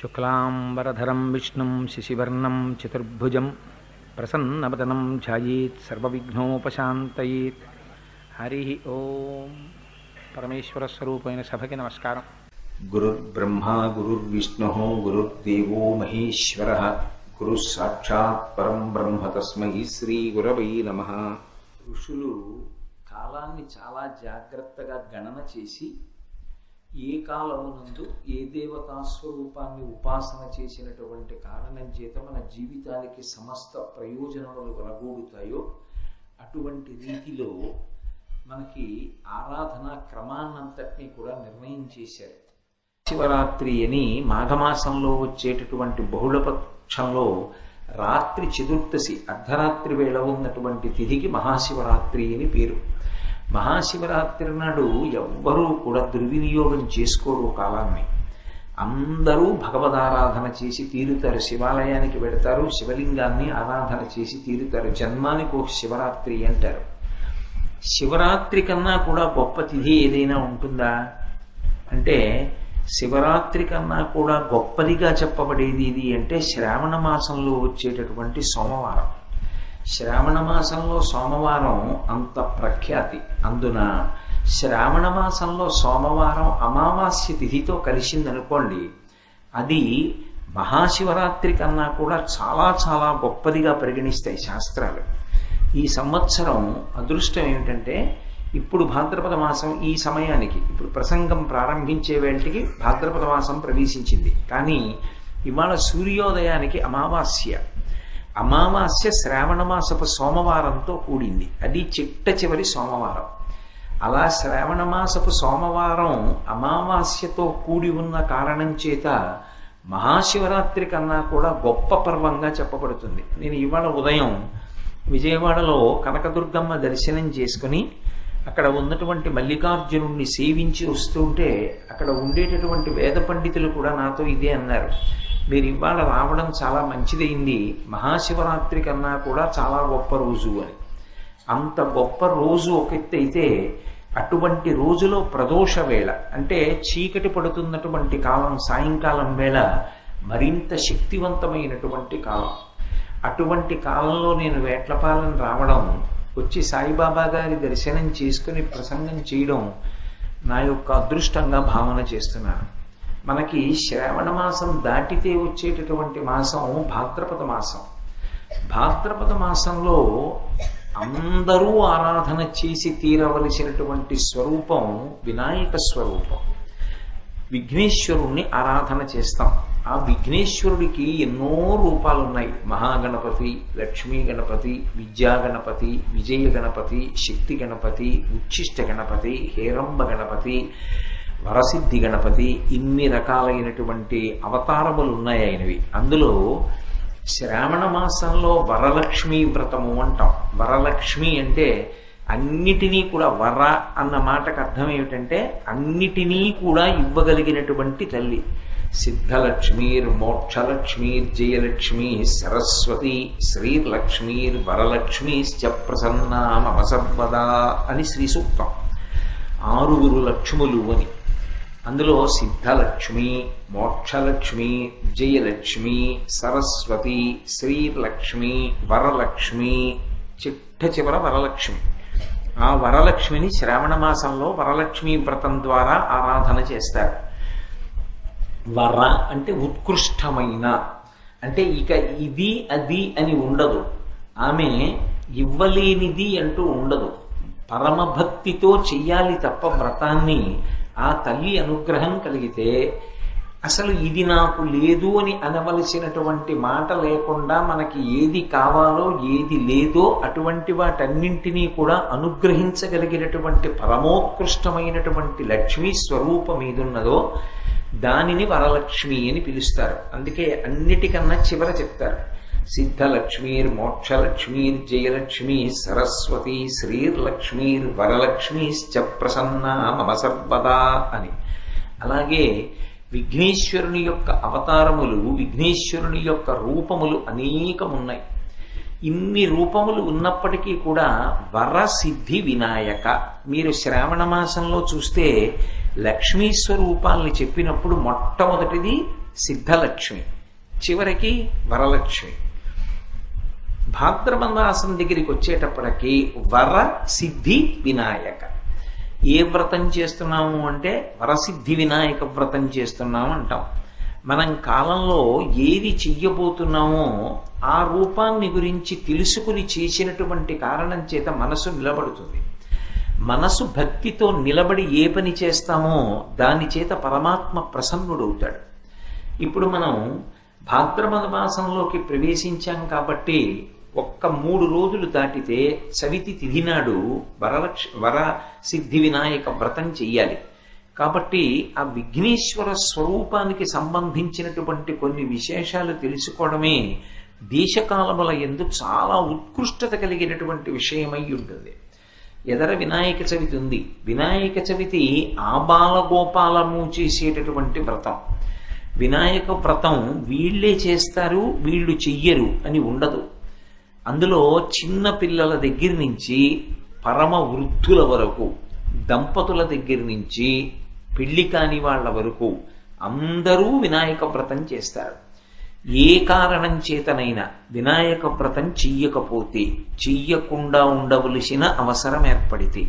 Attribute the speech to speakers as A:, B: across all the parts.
A: శుక్లాంబరధరం విష్ణుం శశివర్ణం చతుర్భుజం ప్రసన్నవదనం ధ్యాయేత్ సర్వవిఘ్నోపశాంతయేత్ హరి ఓం పరమేశ్వర స్వరూపమైన సభకి నమస్కారం
B: గురుర్బ్రహ్మా గురుర్విష్ణుः గురుర్దేవో మహేశ్వరः గురుः సాక్షాత్ పరం బ్రహ్మ తస్మై శ్రీ గురవై నమ ఋషులు కాలాన్ని చాలా జాగ్రత్తగా గణన చేసి ఏ కాలమునందు ఏ దేవతా స్వరూపాన్ని ఉపాసన చేసినటువంటి కారణం చేత మన జీవితానికి సమస్త ప్రయోజనములు వెలగూడుతాయో అటువంటి రీతిలో మనకి ఆరాధనా క్రమాన్నంతటినీ కూడా నిర్ణయం చేశారు. శివరాత్రి అని మాఘమాసంలో వచ్చేటటువంటి బహుళపక్షంలో రాత్రి చతుర్దశి అర్ధరాత్రి వేళ ఉన్నటువంటి తిథికి మహాశివరాత్రి అని పేరు. మహాశివరాత్రి నాడు ఎవ్వరూ కూడా దుర్వినియోగం చేసుకోరు కాలాన్ని. అందరూ భగవదారాధన చేసి తీరుతారు. శివాలయానికి వెడతారు. శివలింగాన్ని ఆరాధన చేసి తీరుతారు. జన్మానికి ఒక శివరాత్రి అంటారు. శివరాత్రి కన్నా కూడా గొప్ప తిథి ఏదైనా ఉంటుందా? అంటే శివరాత్రి కన్నా కూడా గొప్పదిగా చెప్పబడేది ఇది అంటే శ్రావణ మాసంలో వచ్చేటటువంటి సోమవారం. శ్రావణ మాసంలో సోమవారం అంత ప్రఖ్యాతి. అందున శ్రావణ మాసంలో సోమవారం అమావాస్య తిథితో కలిసిందనుకోండి అది మహాశివరాత్రి కన్నా కూడా చాలా చాలా గొప్పదిగా పరిగణిస్తాయి శాస్త్రాలు. ఈ సంవత్సరం అదృష్టం ఏమిటంటే ఇప్పుడు భాద్రపద మాసం ఈ సమయానికి ఇప్పుడు ప్రసంగం ప్రారంభించే వేళటికి భాద్రపద మాసం ప్రవేశించింది. కానీ ఇవాళ సూర్యోదయానికి అమావాస్య. అమావాస్య శ్రావణమాసపు సోమవారంతో కూడింది. అది చిట్ట చివరి సోమవారం. అలా శ్రావణమాసపు సోమవారం అమావాస్యతో కూడి ఉన్న కారణం చేత మహాశివరాత్రి కన్నా కూడా గొప్ప పర్వంగా చెప్పబడుతుంది. నేను ఇవాళ ఉదయం విజయవాడలో కనకదుర్గమ్మ దర్శనం చేసుకుని అక్కడ ఉన్నటువంటి మల్లికార్జునుణ్ణి సేవించి వస్తుంటే అక్కడ ఉండేటటువంటి వేద పండితులు కూడా నాతో ఇదే అన్నారు. మీరు ఇవాళ రావడం చాలా మంచిదైంది. మహాశివరాత్రి కన్నా కూడా చాలా గొప్ప రోజు అని. అంత గొప్ప రోజు ఒక అయితే అటువంటి రోజులో ప్రదోష వేళ అంటే చీకటి పడుతున్నటువంటి కాలం సాయంకాలం వేళ మరింత శక్తివంతమైనటువంటి కాలం. అటువంటి కాలంలో నేను వేట్లపాలెం రావడం వచ్చి సాయిబాబా గారి దర్శనం చేసుకుని ప్రసంగం చేయడం నా యొక్క అదృష్టంగా భావన చేస్తున్నాను. మనకి శ్రావణ మాసం దాటితే వచ్చేటటువంటి మాసం భాద్రపద మాసం. భాద్రపద మాసంలో అందరూ ఆరాధన చేసి తీరవలసినటువంటి స్వరూపం వినాయక స్వరూపం. విఘ్నేశ్వరుణ్ణి ఆరాధన చేస్తాం. ఆ విఘ్నేశ్వరుడికి ఎన్నో రూపాలు ఉన్నాయి మహాగణపతి లక్ష్మీ గణపతి విద్యా గణపతి విజయ గణపతి శక్తి గణపతి ఉచ్ఛిష్ట గణపతి హేరంబ గణపతి వరసిద్ధి గణపతి ఇన్ని రకాలైనటువంటి అవతారములు ఉన్నాయి ఆయనవి. అందులో శ్రావణ మాసంలో వరలక్ష్మి వ్రతము అంటాం. వరలక్ష్మి అంటే అన్నిటినీ కూడా వర అన్న మాటకు అర్థం ఏమిటంటే అన్నిటినీ కూడా ఇవ్వగలిగినటువంటి తల్లి. సిద్ధలక్ష్మీర్ మోక్షలక్ష్మీర్ జయలక్ష్మి సరస్వతి శ్రీలక్ష్మీర్ వరలక్ష్మీశ్చ ప్రసన్నా మమ సర్వదా అని శ్రీ సూక్తం. ఆరుగురు లక్ష్ములు అని. అందులో సిద్ధలక్ష్మి మోక్షలక్ష్మి విజయలక్ష్మి సరస్వతి శ్రీలక్ష్మి వరలక్ష్మి చిట్ట చివర వరలక్ష్మి. ఆ వరలక్ష్మిని శ్రావణ మాసంలో వరలక్ష్మి వ్రతం ద్వారా ఆరాధన చేస్తారు. వర అంటే ఉత్కృష్టమైన. అంటే ఇక ఇది అది అని ఉండదు. ఆమె ఇవ్వలేనిది అంటూ ఉండదు. పరమభక్తితో చెయ్యాలి తప్ప వ్రతాన్ని ఆ తల్లి అనుగ్రహం కలిగితే అసలు ఇది నాకు లేదు అని అనవలసినటువంటి మాట లేకుండా మనకి ఏది కావాలో ఏది లేదో అటువంటి వాటన్నింటినీ కూడా అనుగ్రహించగలిగినటువంటి పరమోత్కృష్టమైనటువంటి లక్ష్మీ స్వరూపం ఏదున్నదో దానిని వరలక్ష్మి అని పిలుస్తారు. అందుకే అన్నిటికన్నా చివర చెప్తారు. సిద్ధలక్ష్మీర్ మోక్షలక్ష్మీర్ జయలక్ష్మి సరస్వతి శ్రీర్లక్ష్మీర్ వరలక్ష్మీశ్చ ప్రసన్న మమ సర్వదా అని. అలాగే విఘ్నేశ్వరుని యొక్క అవతారములు విఘ్నేశ్వరుని యొక్క రూపములు అనేకమున్నాయి. ఇన్ని రూపములు ఉన్నప్పటికీ కూడా వరసిద్ధి వినాయక. మీరు శ్రావణ మాసంలో చూస్తే లక్ష్మీ స్వరూపాల్ని చెప్పినప్పుడు మొట్టమొదటిది సిద్ధలక్ష్మి. చివరికి వరలక్ష్మి. భాద్రబంధాసం దగ్గరికి వచ్చేటప్పటికి వర సిద్ధి వినాయక. ఏ వ్రతం చేస్తున్నాము అంటే వరసిద్ధి వినాయక వ్రతం చేస్తున్నాము అంటాం. మనం కాలంలో ఏది చెయ్యబోతున్నామో ఆ రూపాన్ని గురించి తెలుసుకుని చేసినటువంటి కారణం చేత మనసు నిలబడుతుంది. మనసు భక్తితో నిలబడి ఏ పని చేస్తామో దాని చేత పరమాత్మ ప్రసన్నుడవుతాడు ఇప్పుడు మనం భాద్రపద మాసంలోకి ప్రవేశించాం కాబట్టి ఒక్క మూడు రోజులు దాటితే సవితి తిథి నాడు వరలక్ష వర సిద్ధి వినాయక వ్రతం చెయ్యాలి. కాబట్టి ఆ విఘ్నేశ్వర స్వరూపానికి సంబంధించినటువంటి కొన్ని విశేషాలు తెలుసుకోవడమే దేశకాలముల ఎందు చాలా ఉత్కృష్టత కలిగినటువంటి విషయమై ఉంటుంది. ఎదర వినాయక చవితి ఉంది? వినాయక చవితి ఆబాలగోపాలము చేసేటటువంటి వ్రతం. వినాయక వ్రతం వీళ్ళే చేస్తారు వీళ్ళు చెయ్యరు అని ఉండదు. అందులో చిన్న పిల్లల దగ్గర నుంచి పరమ వృద్ధుల వరకు దంపతుల దగ్గర నుంచి పెళ్ళి కాని వాళ్ళ వరకు అందరూ వినాయక వ్రతం చేస్తారు. ఏ కారణం చేతనైనా వినాయక వ్రతం చెయ్యకపోతే చెయ్యకుండా ఉండవలసిన అవసరం ఏర్పడితే.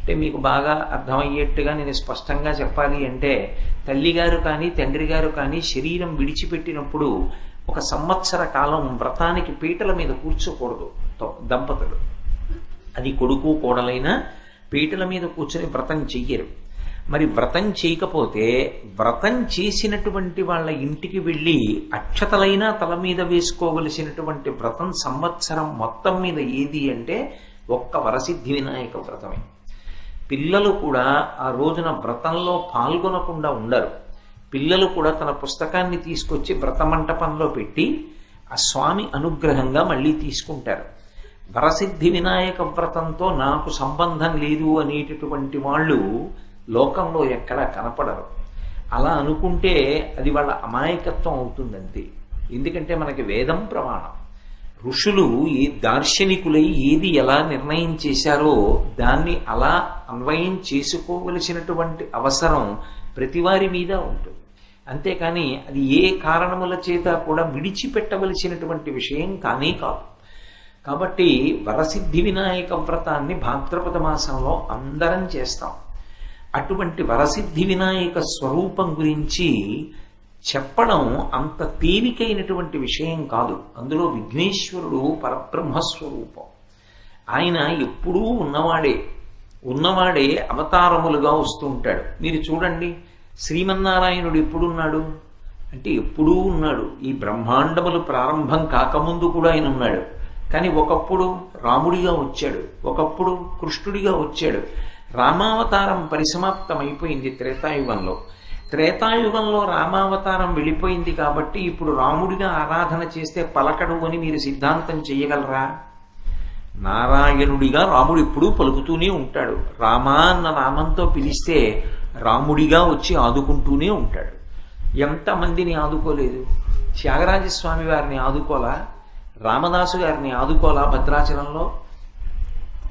B: అంటే మీకు బాగా అర్థమయ్యేట్టుగా నేను స్పష్టంగా చెప్పాలి అంటే తల్లిగారు కానీ తండ్రి గారు కానీ శరీరం విడిచిపెట్టినప్పుడు ఒక సంవత్సర కాలం వ్రతానికి పీటల మీద కూర్చోకూడదు దంపతులు. అది కొడుకు కోడలైనా పీటల మీద కూర్చొని వ్రతం చెయ్యరు. మరి వ్రతం చేయకపోతే వ్రతం చేసినటువంటి వాళ్ళ ఇంటికి వెళ్ళి అక్షతలైనా తల మీద వేసుకోవలసినటువంటి వ్రతం సంవత్సరం మొత్తం మీద ఏది అంటే ఒక్క వరసిద్ధి వినాయక వ్రతమే. పిల్లలు కూడా ఆ రోజున వ్రతంలో పాల్గొనకుండా ఉండరు. పిల్లలు కూడా తన పుస్తకాన్ని తీసుకొచ్చి వ్రతమంటపంలో పెట్టి ఆ స్వామి అనుగ్రహంగా మళ్ళీ తీసుకుంటారు. వరసిద్ధి వినాయక వ్రతంతో నాకు సంబంధం లేదు అనేటటువంటి వాళ్ళు లోకంలో ఎక్కడా కనపడరు. అలా అనుకుంటే అది వాళ్ళ అమాయకత్వం అవుతుందంతే. ఎందుకంటే మనకి వేదం ప్రమాణం. ఋషులు ఏ దార్శనికులై ఏది ఎలా నిర్ణయం చేశారో దాన్ని అలా అన్వయం చేసుకోవలసినటువంటి అవసరం ప్రతివారి మీద ఉంటుంది. అంతేకాని అది ఏ కారణముల చేత కూడా విడిచిపెట్టవలసినటువంటి విషయం కానీ కాదు. కాబట్టి వరసిద్ధి వినాయక వ్రతాన్ని భాద్రపద మాసంలో అందరం చేస్తాం. అటువంటి వరసిద్ధి వినాయక స్వరూపం గురించి చెప్పడం అంత తేలికైనటువంటి విషయం కాదు. అందులో విఘ్నేశ్వరుడు పరబ్రహ్మస్వరూపం. ఆయన ఎప్పుడూ ఉన్నవాడే. ఉన్నవాడే అవతారములుగా వస్తూ ఉంటాడు. మీరు చూడండి శ్రీమన్నారాయణుడు ఎప్పుడున్నాడు? అంటే ఎప్పుడూ ఉన్నాడు. ఈ బ్రహ్మాండములు ప్రారంభం కాకముందు కూడా ఆయన ఉన్నాడు. కానీ ఒకప్పుడు రాముడిగా వచ్చాడు. ఒకప్పుడు కృష్ణుడిగా వచ్చాడు. రామావతారం పరిసమాప్తమైపోయింది త్రేతాయుగంలో. త్రేతాయుగంలో రామావతారం వెళ్ళిపోయింది కాబట్టి ఇప్పుడు రాముడిగా ఆరాధన చేస్తే పలకడు అని మీరు సిద్ధాంతం చేయగలరా? నారాయణుడిగా రాముడు ఎప్పుడూ పలుకుతూనే ఉంటాడు. రామా అన్న నామంతో పిలిస్తే రాముడిగా వచ్చి ఆదుకుంటూనే ఉంటాడు. ఎంతమందిని ఆదుకోలేదు? త్యాగరాజస్వామి వారిని ఆదుకోలా? రామదాసు గారిని ఆదుకోలా భద్రాచలంలో?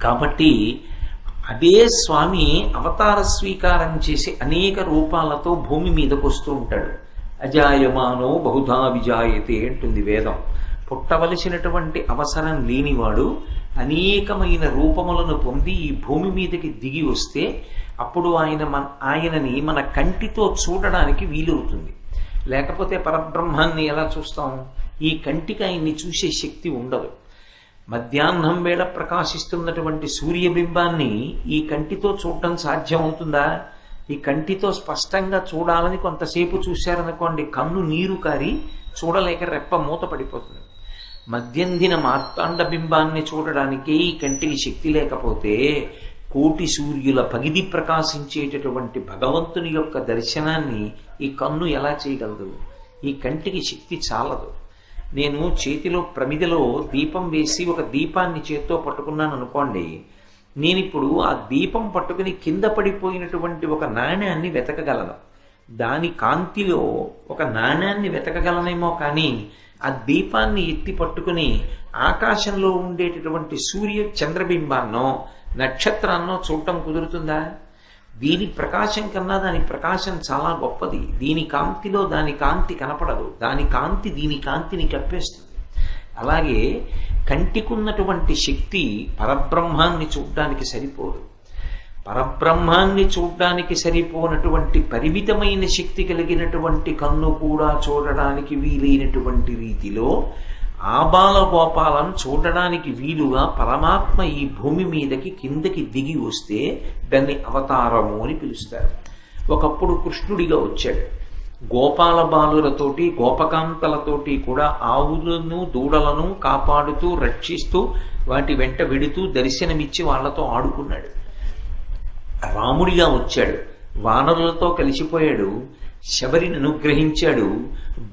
B: కాబట్టి అదే స్వామి అవతార స్వీకారం చేసి అనేక రూపాలతో భూమి మీదకు వస్తూ ఉంటాడు. అజాయమానో బహుధా విజాయతే అంటుంది వేదం. పుట్టవలసినటువంటి అవసరం లేనివాడు అనేకమైన రూపములను పొంది ఈ భూమి మీదకి దిగి వస్తే అప్పుడు ఆయన మన ఆయనని మన కంటితో చూడడానికి వీలవుతుంది. లేకపోతే పరబ్రహ్మాన్ని ఎలా చూస్తాం? ఈ కంటికి ఆయన్ని చూసే శక్తి ఉండదు. మధ్యాహ్నం వేళ ప్రకాశిస్తున్నటువంటి సూర్యబింబాన్ని ఈ కంటితో చూడటం సాధ్యమవుతుందా? ఈ కంటితో స్పష్టంగా చూడాలని కొంతసేపు చూశారనుకోండి కన్ను నీరు కారి చూడలేక రెప్ప మూత పడిపోతుంది. మద్యందిన మార్తాండ బింబాన్ని చూడడానికి ఈ కంటికి శక్తి లేకపోతే కోటి సూర్యుల పగిది ప్రకాశించేటటువంటి భగవంతుని యొక్క దర్శనాన్ని ఈ కన్ను ఎలా చేయగలదు? ఈ కంటికి శక్తి చాలదు. నేను చేతిలో ప్రమిదలో దీపం వేసి ఒక దీపాన్ని చేత్తో పట్టుకున్నాను అనుకోండి నేనిప్పుడు ఆ దీపం పట్టుకుని కింద పడిపోయినటువంటి ఒక నాణ్యాన్ని వెతకగలను. దాని కాంతిలో ఒక నాణ్యాన్ని వెతకగలనేమో కానీ ఆ దీపాన్ని ఎత్తి పట్టుకుని ఆకాశంలో ఉండేటటువంటి సూర్య చంద్రబింబాన్నో నక్షత్రాన్నో చూడటం కుదురుతుందా? దీని ప్రకాశం కన్నా దాని ప్రకాశం చాలా గొప్పది. దీని కాంతిలో దాని కాంతి కనపడదు. దాని కాంతి దీని కాంతిని కప్పేస్తుంది. అలాగే కంటికున్నటువంటి శక్తి పరబ్రహ్మాన్ని చూడడానికి సరిపోదు. పరబ్రహ్మాన్ని చూడడానికి సరిపోనటువంటి పరిమితమైన శక్తి కలిగినటువంటి కన్ను కూడా చూడడానికి వీలైనటువంటి రీతిలో ఆబాల గోపాలను చూడడానికి వీలుగా పరమాత్మ ఈ భూమి మీదకి కిందకి దిగి వస్తే దాన్ని అవతారము అని పిలుస్తారు. ఒకప్పుడు కృష్ణుడిగా వచ్చాడు. గోపాల బాలులతోటి గోపకాంతలతోటి కూడా ఆవులను దూడలను కాపాడుతూ రక్షిస్తూ వాటి వెంట వెడుతూ దర్శనమిచ్చి వాళ్ళతో ఆడుకున్నాడు. రాముడిగా వచ్చాడు. వానరులతో కలిసిపోయాడు. శబరిని అనుగ్రహించాడు.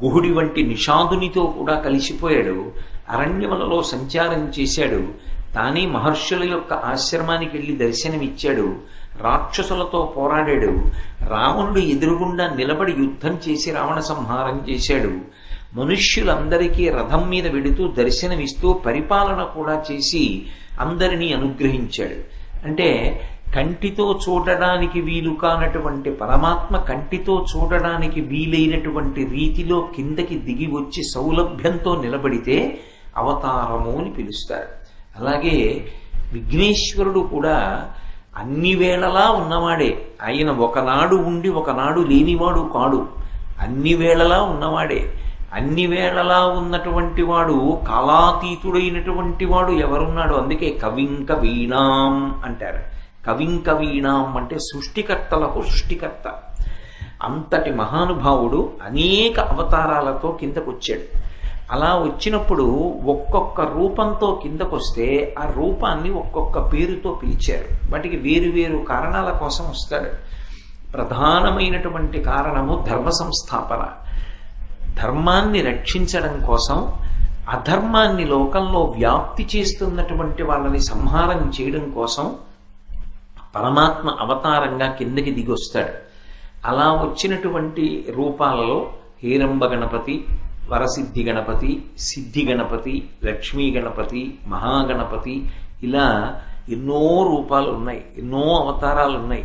B: గుహుడి వంటి నిషాదునితో కూడా కలిసిపోయాడు. అరణ్యములలో సంచారం చేశాడు. తానే మహర్షుల యొక్క ఆశ్రమానికి వెళ్ళి దర్శనమిచ్చాడు. రాక్షసులతో పోరాడాడు. రావణుడు ఎదురుగుండా నిలబడి యుద్ధం చేసి రావణ సంహారం చేశాడు. మనుష్యులందరికీ రథం మీద వెడుతూ దర్శనమిస్తూ పరిపాలన కూడా చేసి అందరినీ అనుగ్రహించాడు. అంటే కంటితో చూడడానికి వీలు కానటువంటి పరమాత్మ కంటితో చూడడానికి వీలైనటువంటి రీతిలో కిందకి దిగి వచ్చి సౌలభ్యంతో నిలబడితే అవతారము అని పిలుస్తారు. అలాగే విఘ్నేశ్వరుడు కూడా అన్ని వేళలా ఉన్నవాడే. ఆయన ఒకనాడు ఉండి ఒకనాడు లేనివాడు కాడు. అన్ని వేళలా ఉన్నవాడే. అన్ని వేళలా ఉన్నటువంటి వాడు కాలాతీతుడైనటువంటి వాడు ఎవరున్నాడు అందుకే కవింక వీణాం అంటారు. కవింకవీణాం అంటే సృష్టికర్తలకు సృష్టికర్త. అంతటి మహానుభావుడు అనేక అవతారాలతో కిందకొచ్చాడు. అలా వచ్చినప్పుడు ఒక్కొక్క రూపంతో కిందకొస్తే ఆ రూపాన్ని ఒక్కొక్క పేరుతో పిలిచారు. వాటికి వేరు వేరు కారణాల కోసం వస్తాడు. ప్రధానమైనటువంటి కారణము ధర్మ సంస్థాపన. ధర్మాన్ని రక్షించడం కోసం అధర్మాన్ని లోకంలో వ్యాప్తి చేస్తున్నటువంటి వాళ్ళని సంహారం చేయడం కోసం పరమాత్మ అవతారంగా కిందకి దిగొస్తాడు. అలా వచ్చినటువంటి రూపాలలో హీరంబ గణపతి వరసిద్ధి గణపతి సిద్ధి గణపతి లక్ష్మీ గణపతి మహాగణపతి ఇలా ఎన్నో రూపాలు ఉన్నాయి ఎన్నో అవతారాలు ఉన్నాయి.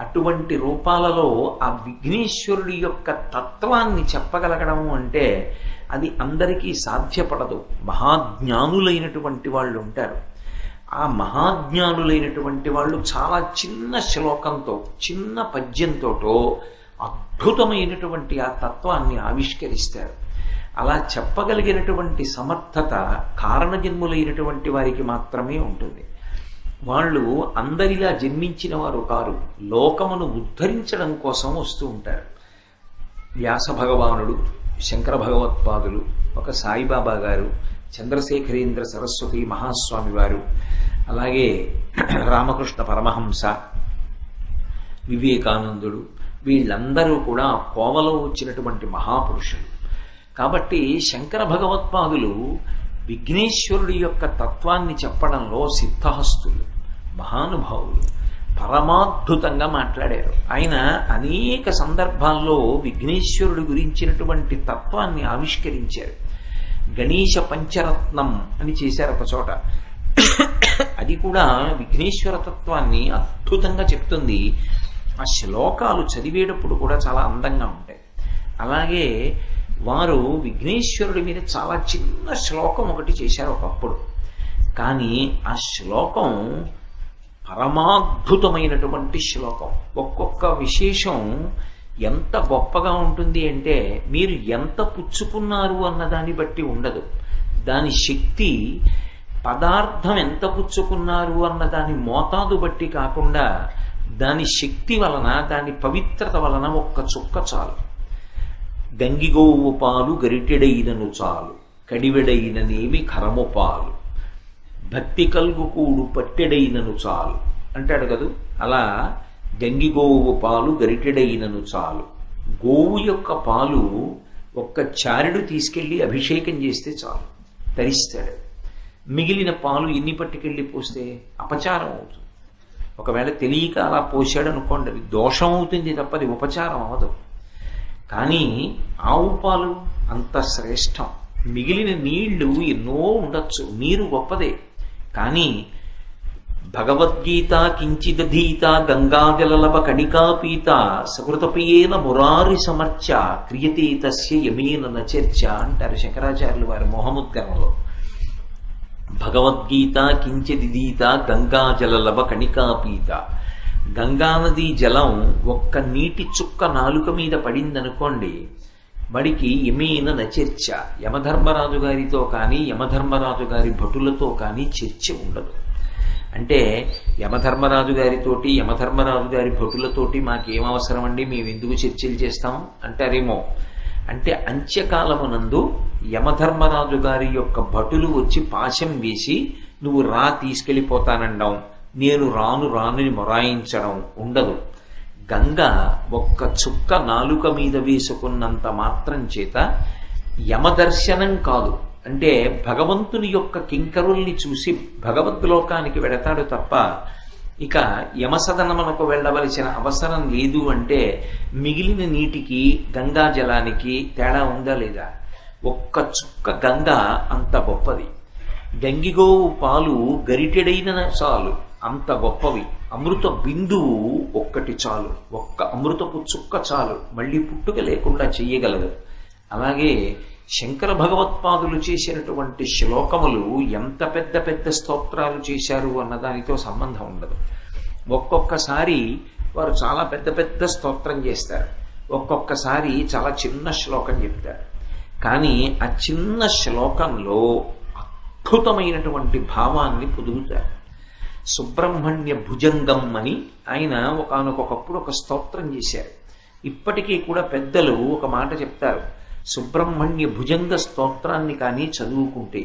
B: అటువంటి రూపాలలో ఆ విఘ్నేశ్వరుడి యొక్క తత్వాన్ని చెప్పగలగడం అంటే అది అందరికీ సాధ్యపడదు. మహాజ్ఞానులైనటువంటి వాళ్ళు ఉంటారు. ఆ మహాజ్ఞానులైనటువంటి వాళ్ళు చాలా చిన్న శ్లోకంతో చిన్న పద్యంతోటో అద్భుతమైనటువంటి ఆ తత్వాన్ని ఆవిష్కరిస్తారు. అలా చెప్పగలిగినటువంటి సమర్థత కారణజన్ములైనటువంటి వారికి మాత్రమే ఉంటుంది. వాళ్ళు అందరిలా జన్మించిన వారు కారు లోకమును ఉద్ధరించడం కోసం వస్తూ ఉంటారు. వ్యాస భగవానుడు శంకర భగవత్పాదులు ఒక సాయిబాబా గారు చంద్రశేఖరేంద్ర సరస్వతి మహాస్వామి వారు అలాగే రామకృష్ణ పరమహంస వివేకానందుడు వీళ్ళందరూ కూడా కోవలో వచ్చినటువంటి మహాపురుషులు. కాబట్టి శంకర భగవత్పాదులు విఘ్నేశ్వరుడి యొక్క తత్వాన్ని చెప్పడంలో సిద్ధహస్తులు మహానుభావులు. పరమాద్భుతంగా మాట్లాడారు. ఆయన అనేక సందర్భాల్లో విఘ్నేశ్వరుడి గురించినటువంటి తత్వాన్ని ఆవిష్కరించారు. గణేశ పంచరత్నం అని చేశారు ఒక చోట. అది కూడా విఘ్నేశ్వర తత్వాన్ని అద్భుతంగా చెప్తుంది. ఆ శ్లోకాలు చదివేటప్పుడు కూడా చాలా అందంగా ఉంటాయి. అలాగే వారు విఘ్నేశ్వరుడి మీద చాలా చిన్న శ్లోకం ఒకటి చేశారు ఒకప్పుడు. కానీ ఆ శ్లోకం పరమాద్భుతమైనటువంటి శ్లోకం. ఒక్కొక్క విశేషం ఎంత గొప్పగా ఉంటుంది అంటే మీరు ఎంత పుచ్చుకున్నారు అన్న దాన్ని బట్టి ఉండదు. దాని శక్తి పదార్థం ఎంత పుచ్చుకున్నారు అన్న దాని మోతాదు బట్టి కాకుండా దాని శక్తి వలన దాని పవిత్రత వలన ఒక్క చుక్క చాలు. గంగిగోవు పాలు గరిటెడైనను చాలు. కడివెడైననేమి కరము పాలు. భక్తి కలుగు కూడు పట్టెడైనను చాలు. అంటాడు కదూ? అలా గంగిగోవు పాలు గరిటెడైనను చాలు. గోవు యొక్క పాలు ఒక్క చారుడు తీసుకెళ్ళి అభిషేకం చేస్తే చాలు. తరిస్తాడు. మిగిలిన పాలు ఎన్ని పట్టుకెళ్ళి పోస్తే అపచారం అవుతుంది. ఒకవేళ తెలియక అలా పోసాడు అనుకోండి అది దోషం అవుతుంది తప్పది ఉపచారం అవదు కానీ ఆవు పాలు అంత శ్రేష్టం. మిగిలిన నీళ్ళు ఎన్నో ఉండొచ్చు నీరు గొప్పదే. కానీ భగవద్గీత కించిదధీత గంగాజలలభ కణికాపీత సకృతపియేన మురారి సమర్చ క్రియతే తస్య యమేన నచర్చ అంటారు శంకరాచార్యులు వారి మోహముద్గరంలో. భగవద్గీత కించిదిదీత గంగాజలలభ కణికాపీత గంగానది జలం ఒక్క నీటి చుక్క నాలుక మీద పడిందనుకోండి మడికి యమేన నచర్చ యమధర్మరాజు గారితో కానీ యమధర్మరాజు గారి భటులతో కానీ చర్చ ఉండదు. అంటే యమధర్మరాజు గారితోటి యమధర్మరాజు గారి భటులతోటి మాకేం అవసరం అండి మేము ఎందుకు చర్చలు చేస్తాం? అంటారేమో. అంటే అంత్యకాలమునందు యమధర్మరాజు గారి యొక్క భటులు వచ్చి పాశం వేసి నువ్వు రా తీసుకెళ్ళిపోతానండం. నేను రాను రానుని మొరాయించడం ఉండదు. గంగ ఒక్క చుక్క నాలుక మీద వేసుకున్నంత మాత్రం చేత యమదర్శనం కాదు. అంటే భగవంతుని యొక్క కింకరుల్ని చూసి భగవద్లోకానికి వెడతాడు తప్ప ఇక యమసదనమునకు వెళ్ళవలసిన అవసరం లేదు అంటే మిగిలిన నీటికి గంగా జలానికి తేడా ఉందా లేదా? ఒక్క చుక్క గంగ అంత గొప్పది. గంగిగోవు పాలు గరిటెడైన చాలు అంత గొప్పవి. అమృత బిందువు ఒక్కటి చాలు ఒక్క అమృతపు చుక్క చాలు. మళ్ళీ పుట్టుక లేకుండా చెయ్యగలదు. అలాగే శంకర భగవత్పాదులు చేసినటువంటి శ్లోకములు ఎంత పెద్ద పెద్ద స్తోత్రాలు చేశారు అన్న దానితో సంబంధం ఉండదు. ఒక్కొక్కసారి వారు చాలా పెద్ద పెద్ద స్తోత్రం చేస్తారు. ఒక్కొక్కసారి చాలా చిన్న శ్లోకం చెప్తారు. కానీ ఆ చిన్న శ్లోకంలో అద్భుతమైనటువంటి భావాన్ని పొదుగుతారు సుబ్రహ్మణ్య భుజంగం అని ఆయన ఒకనకొకప్పుడు ఒక స్తోత్రం చేశారు. ఇప్పటికీ కూడా పెద్దలు ఒక మాట చెప్తారు. సుబ్రహ్మణ్య భుజంగ స్తోత్రాన్ని కానీ చదువుకుంటే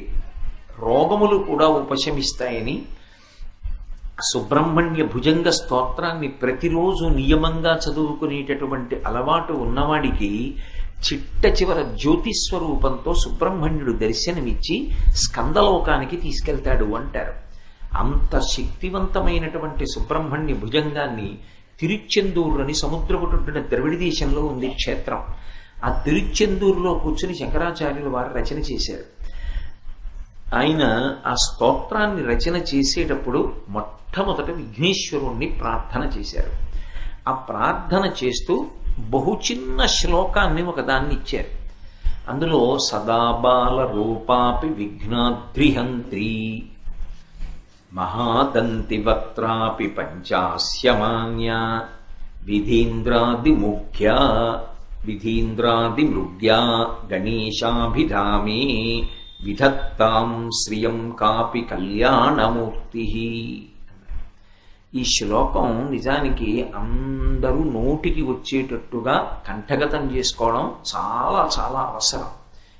B: రోగములు కూడా ఉపశమిస్తాయని సుబ్రహ్మణ్య భుజంగ స్తోత్రాన్ని ప్రతిరోజు నియమంగా చదువుకునేటటువంటి అలవాటు ఉన్నవాడికి చిట్ట చివర జ్యోతిస్వరూపంతో సుబ్రహ్మణ్యుడు దర్శనమిచ్చి స్కందలోకానికి తీసుకెళ్తాడు అంటారు. అంత శక్తివంతమైనటువంటి సుబ్రహ్మణ్య భుజంగాన్ని తిరుచెందూరు అని సముద్రపుటున్న ద్రవిడ దేశంలో ఉంది క్షేత్రం. ఆ తిరుచెందూరులో కూర్చుని శంకరాచార్యులు వారు రచన చేశారు. ఆయన ఆ స్తోత్రాన్ని రచన చేసేటప్పుడు మొట్టమొదట విఘ్నేశ్వరుణ్ణి ప్రార్థన చేశారు. ఆ ప్రార్థన చేస్తూ బహు చిన్న శ్లోకాన్ని ఒకదాన్ని ఇచ్చారు. అందులో సదాబాల రూపాపి విఘ్నాద్రిహంత్రి మహాదంతి వక్త్రాపి పంచాస్యమాన్య విధీంద్రాదిముఖ్య విధీంద్రాదిమృగ్యా గణేశాభిధామే విధత్తాం శ్రియం కాపి కళ్యాణమూర్తి ఈ శ్లోకం నిజానికి అందరూ నోటికి వచ్చేటట్టుగా కంఠగతం చేసుకోవడం చాలా చాలా అవసరం.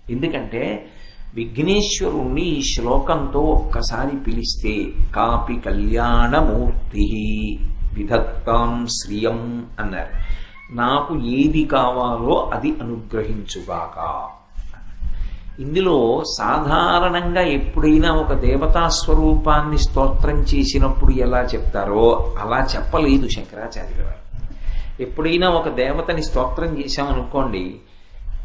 B: ఎందుకంటే విఘ్నేశ్వరుణ్ణి ఈ శ్లోకంతో ఒక్కసారి పిలిస్తే కాపి కళ్యాణమూర్తి విధత్తాం శ్రియం అన్నారు. నాకు ఏది కావాలో అది అనుగ్రహించుగాక. ఇందులో సాధారణంగా ఎప్పుడైనా ఒక దేవతా స్వరూపాన్ని స్తోత్రం చేసినప్పుడు ఎలా చెప్తారో అలా చెప్పలేదు శంకరాచార్యుల వారు. ఎప్పుడైనా ఒక దేవతని స్తోత్రం చేశామనుకోండి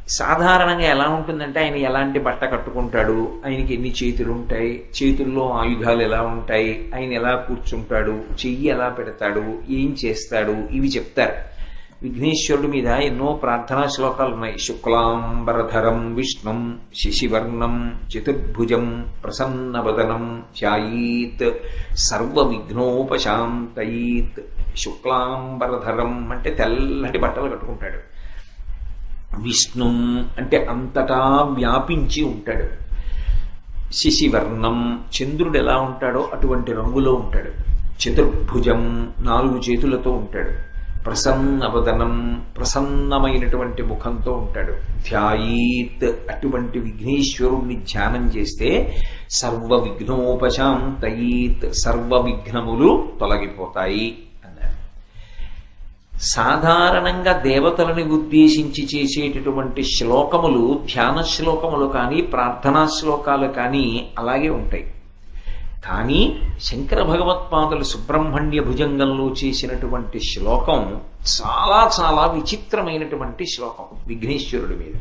B: సాధారణంగా ఎలా ఉంటుందంటే ఆయన ఎలాంటి బట్ట కట్టుకుంటాడు ఆయనకి ఎన్ని చేతులు ఉంటాయి చేతుల్లో ఆయుధాలు ఎలా ఉంటాయి ఆయన ఎలా కూర్చుంటాడు చెయ్యి ఎలా పెడతాడు ఏం చేస్తాడు ఇవి చెప్తారు. విఘ్నేశ్వరుడి మీద ఎన్నో ప్రార్థనా శ్లోకాలు ఉన్నాయి. శుక్లాంబరధరం విష్ణుం శశివర్ణం చతుర్భుజం ప్రసన్నవదనం ధ్యాయీత్ సర్వ విఘ్నోపశాంతయీత్ శుక్లాంబరధరం అంటే తెల్లటి బట్టలు కట్టుకుంటాడు. విష్ణుం అంటే అంతటా వ్యాపించి ఉంటాడు. శశివర్ణం చంద్రుడు ఎలా ఉంటాడో అటువంటి రంగులో ఉంటాడు. చతుర్భుజం నాలుగు చేతులతో ఉంటాడు. ప్రసన్నవదనం ప్రసన్నమైనటువంటి ముఖంతో ఉంటాడు. ధ్యాయీత్ అటువంటి విఘ్నేశ్వరుణ్ణి ధ్యానం చేస్తే సర్వ విఘ్నోపశాంతయీత్ సర్వ విఘ్నములు తొలగిపోతాయి అన్నారు సాధారణంగా దేవతలని ఉద్దేశించి చేసేటటువంటి శ్లోకములు ధ్యాన శ్లోకములు కానీ ప్రార్థనా శ్లోకాలు కానీ అలాగే ఉంటాయి. కానీ శంకర భగవత్పాదులు సుబ్రహ్మణ్య భుజంగంలో చేసినటువంటి శ్లోకం చాలా చాలా విచిత్రమైనటువంటి శ్లోకం విఘ్నేశ్వరుడి మీద.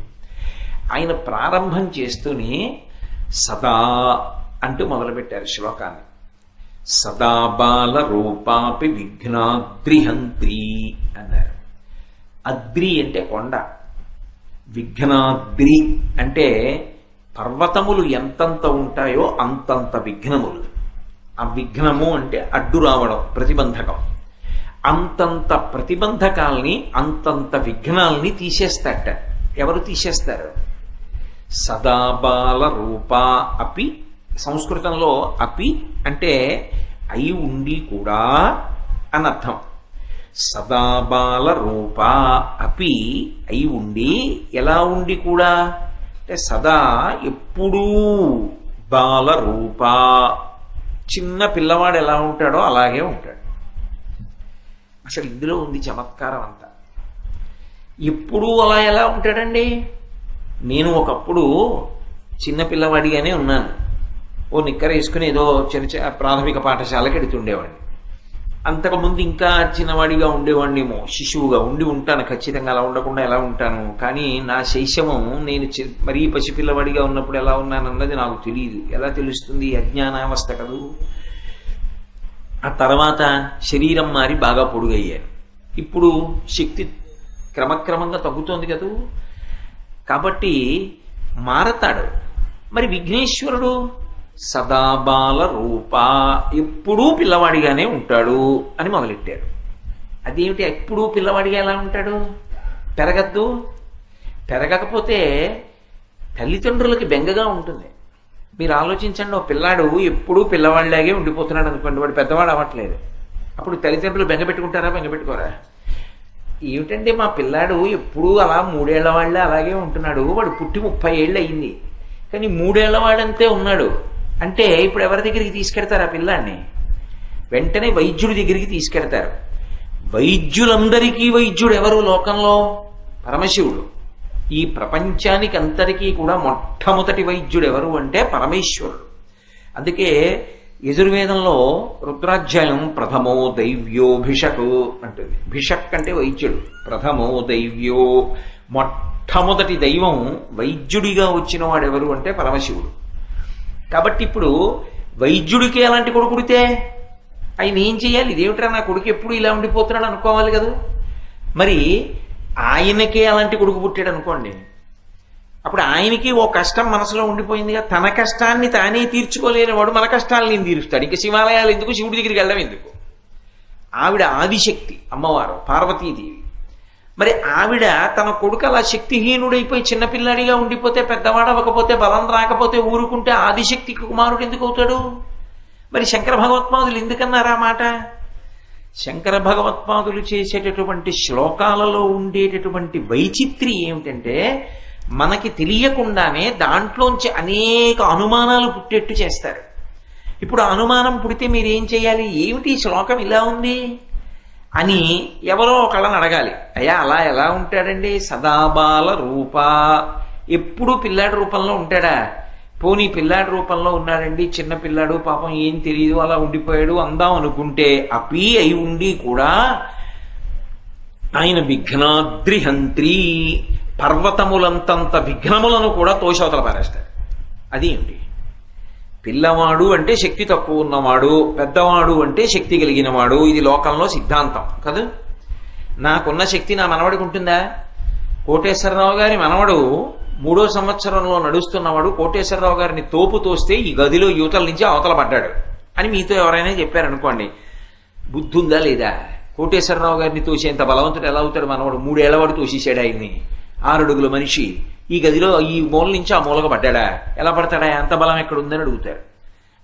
B: ఆయన ప్రారంభం చేస్తూనే సదా అంటూ మొదలుపెట్టారు శ్లోకాన్ని. సదాబాల రూపాపి విఘ్నాగ్రిహంత్రి అన్నారు. అద్రి అంటే కొండ. విఘ్నాద్రి అంటే పర్వతములు ఎంతంత ఉంటాయో అంతంత విఘ్నములు. ఆ విఘ్నము అంటే అడ్డు రావడం ప్రతిబంధకం. అంతంత ప్రతిబంధకాల్ని అంతంత విఘ్నాల్ని తీసేస్తాట ఎవరు తీసేస్తారు? సదాబాల రూపా అపి సంస్కృతంలో అపి అంటే అయి ఉండి కూడా అని అర్థం సదాబాల రూప అపి అయి ఉండి ఎలా ఉండి కూడా? అంటే సదా ఎప్పుడూ బాల రూప చిన్న పిల్లవాడు ఎలా ఉంటాడో అలాగే ఉంటాడు. అసలు ఇందులో ఉంది చమత్కారం అంతా. ఎప్పుడూ అలా ఎలా ఉంటాడండి? నేను ఒకప్పుడు చిన్న పిల్లవాడిగానే ఉన్నాను. ఓ నిక్కర వేసుకుని ఏదో చిన్న ప్రాథమిక పాఠశాలకు ఎడుతుండేవాడిని. అంతకుముందు ఇంకా చిన్నవాడిగా ఉండేవాడినేమో శిశువుగా ఉండి ఉంటాను ఖచ్చితంగా అలా ఉండకుండా ఎలా ఉంటాను. కానీ నా శైశవం నేను చి- మరీ పసిపిల్లవాడిగా ఉన్నప్పుడు ఎలా ఉన్నానన్నది నాకు తెలియదు ఎలా తెలుస్తుంది అజ్ఞానావస్థ కదూ? ఆ తర్వాత శరీరం మారి బాగా పొడుగయ్యాను. ఇప్పుడు శక్తి క్రమక్రమంగా తగ్గుతోంది కదూ? కాబట్టి మారతాడు. మరి విఘ్నేశ్వరుడు సదాబాల రూప ఎప్పుడూ పిల్లవాడిగానే ఉంటాడు అని మొదలెట్టారు అదేమిటి ఎప్పుడూ పిల్లవాడిగా ఎలా ఉంటాడు? పెరగద్దు. పెరగకపోతే తల్లిదండ్రులకి బెంగగా ఉంటుంది. మీరు ఆలోచించండి ఓ పిల్లాడు ఎప్పుడూ పిల్లవాడిలాగే ఉండిపోతున్నాడు అనుకోండి వాడు పెద్దవాడు అవ్వట్లేదు. అప్పుడు తల్లిదండ్రులు బెంగ పెట్టుకుంటారా బెంగ పెట్టుకోరా? ఏమిటంటే మా పిల్లాడు ఎప్పుడూ అలా మూడేళ్ళ వాళ్ళే అలాగే ఉంటున్నాడు. వాడు పుట్టి ముప్పై ఏళ్ళు అయింది. కానీ మూడేళ్ళ వాడంతే ఉన్నాడు. అంటే ఇప్పుడు ఎవరి దగ్గరికి తీసుకెడతారు ఆ పిల్లాన్ని? వెంటనే వైద్యుడి దగ్గరికి తీసుకెడతారు. వైద్యులందరికీ వైద్యుడు ఎవరు లోకంలో? పరమశివుడు. ఈ ప్రపంచానికి అంతరికీ కూడా మొట్టమొదటి వైద్యుడు ఎవరు అంటే పరమేశ్వరుడు. అందుకే యజుర్వేదంలో రుద్రాధ్యాయం ప్రథమో దైవ్యో భిషకు అంటుంది. భిషక్ అంటే వైద్యుడు. ప్రథమో దైవ్యో. మొట్టమొదటి దైవం వైద్యుడిగా వచ్చిన వాడు ఎవరు అంటే పరమశివుడు. కాబట్టి ఇప్పుడు వైద్యుడికి ఎలాంటి కొడుకుడితే ఆయన ఏం చేయాలి? ఇదేమిట్రా నా కొడుకు ఎప్పుడు ఇలా ఉండిపోతున్నాడు అనుకోవాలి కదా? మరి ఆయనకే అలాంటి కొడుకు పుట్టాడు అనుకోండి. అప్పుడు ఆయనకి ఓ కష్టం మనసులో ఉండిపోయిందిగా. తన కష్టాన్ని తానే తీర్చుకోలేని వాడు మన కష్టాలు నేను తీరుస్తాడు. ఇంకా శివాలయాలు ఎందుకు? శివుడి దగ్గరికి వెళ్ళడం ఎందుకు? ఆవిడ ఆదిశక్తి అమ్మవారు పార్వతీదేవి. మరి ఆవిడ తన కొడుకు అలా శక్తిహీనుడైపోయి చిన్నపిల్లాడిగా ఉండిపోతే పెద్దవాడవకపోతే బలం రాకపోతే ఊరుకుంటే ఆదిశక్తి కుమారుడు ఎందుకు అవుతాడు? మరి శంకర భగవత్పాదులు ఎందుకన్నారు ఆ మాట? శంకర భగవత్పాదులు చేసేటటువంటి శ్లోకాలలో ఉండేటటువంటి వైచిత్రి ఏమిటంటే మనకి తెలియకుండానే దాంట్లోంచి అనేక అనుమానాలు పుట్టేట్టు చేస్తారు. ఇప్పుడు అనుమానం పుడితే మీరేం చేయాలి? ఏమిటి శ్లోకం ఇలా ఉంది? అని ఎవరో ఒకళ్ళని అడగాలి. అయ్యా అలా ఎలా ఉంటాడండి? సదాబాల రూప. ఎప్పుడూ పిల్లాడి రూపంలో ఉంటాడా? పోనీ పిల్లాడి రూపంలో ఉన్నాడండి? చిన్న పిల్లాడు పాపం ఏం తెలియదు అలా ఉండిపోయాడు అందాం అనుకుంటే అపి అయి ఉండి కూడా ఆయన విఘ్నాద్రిహంత్రి పర్వతములంతంత విఘ్నములను కూడా తోషవతల పారేస్తాడు. అదేమిటి పిల్లవాడు అంటే శక్తి తక్కువ ఉన్నవాడు పెద్దవాడు అంటే శక్తి కలిగినవాడు. ఇది లోకంలో సిద్ధాంతం కదా? నాకున్న శక్తి నా మనవడికి ఉంటుందా? కోటేశ్వరరావు గారి మనవడు మూడో సంవత్సరంలో నడుస్తున్నవాడు కోటేశ్వరరావు గారిని తోపు తోస్తే ఈ గదిలో యువతల నుంచి అవతల పడ్డాడు అని మీతో ఎవరైనా చెప్పారనుకోండి. బుద్ధి ఉందా లేదా? కోటేశ్వరరావు గారిని తోసేంత బలవంతుడు ఎలా అవుతాడు మనవాడు? మూడేళ్ళవాడు తోసేసాడు ఆయన్ని? ఆరడుగుల మనిషి. ఈ గదిలో ఈ మూల నుంచి ఆ మూలక పడ్డాడా? ఎలా పడతాడా? అంత బలం ఎక్కడ ఉందని అడుగుతారు.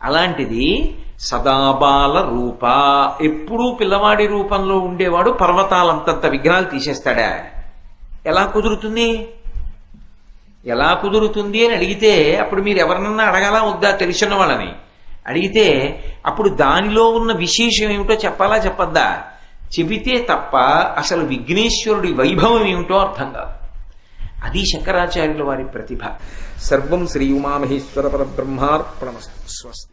B: అలాంటిది సదాబాల రూప. ఎప్పుడూ పిల్లవాడి రూపంలో ఉండేవాడు పర్వతాలంతంత విగ్రహాలు తీసేస్తాడా? ఎలా కుదురుతుంది? ఎలా కుదురుతుంది అని అడిగితే అప్పుడు మీరు ఎవరినన్నా అడగాలా వద్దా? తెలిసిన వాళ్ళని. అడిగితే అప్పుడు దానిలో ఉన్న విశేషం ఏమిటో చెప్పాలా చెప్పద్దా? చెబితే తప్ప అసలు విఘ్నేశ్వరుడి వైభవం ఏమిటో అర్థం కాదు. అది శంకరాచార్యుల వారి ప్రతిభ సర్వం శ్రీ ఉమామహేశ్వర పరబ్రహ్మార్పణమస్తు స్వస్తి